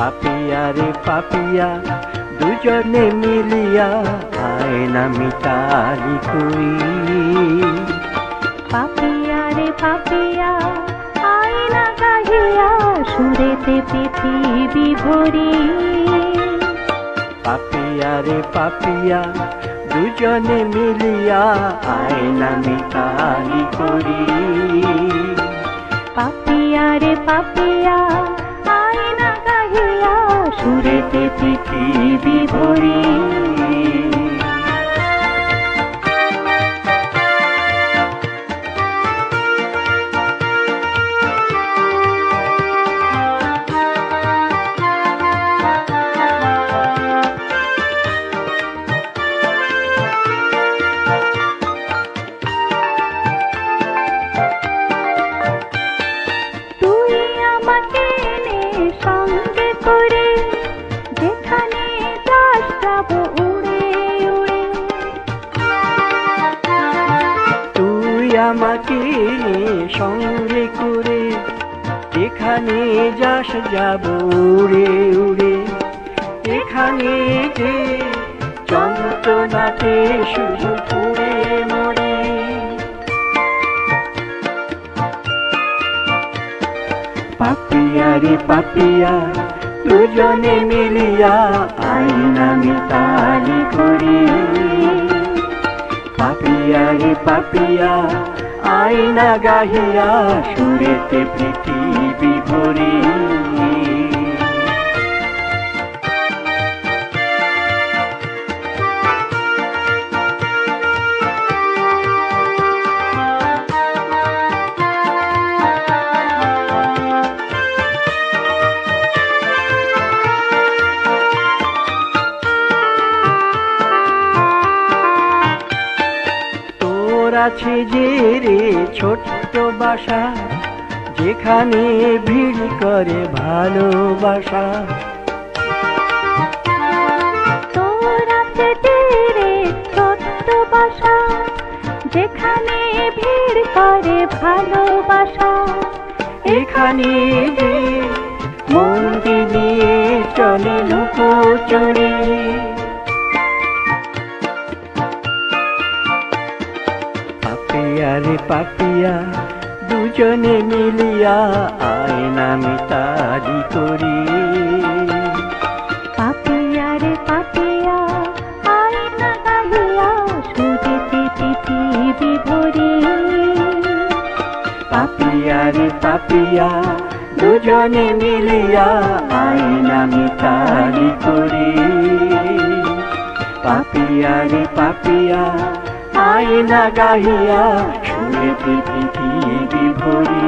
পাপিয়া রে পাপিয়া দুজনে মিলিয়া আয়না মিতালি করি। পাপিয়া রে পাপিয়া আয়না গাহিয়া সুরেতে পৃথিবী ভরি। পাপিয়া রে পাপিয়া দুজনে মিলিয়া আয়না মিতালি করি। পাপিয়া রে পাপিয়া সুরেতে পৃথিবী ভরি। সঙ্গে করে, এখানে যাস যাব উড়ে উড়ে। এখানে যে যন্ত্রণাতে শুধু পুড়ে মরে। পাপিয়া রে পাপিয়া, দুজনে মিলিয়া আইনা মিতালি করি। পাপিয়া রে পাপিয়া আয়না গাহিয়া সুরেতে পৃথিবী ভরি আছে যে রে ছোট্ট বাসা যেখানে ভিড় করে ভালোবাসা। যেখানে ভিড় করে ভালোবাসা। এখানে নিয়ে চলে লুকোচুরি পাপিয়া রে পাপিয়া দুজনে মিলিয়া আয়না মিতালি করি। পাপিয়া রে পাপিয়া আয়না গাহিয়া সুরেতে পৃথিবী ভরি। পাপিয়া রে পাপিয়া দুজনে মিলিয়া আয়না মিতালি করি। পাপিয়া রে পাপিয়া আয়না গাহিয়া সুরে পৃথিবী ভরি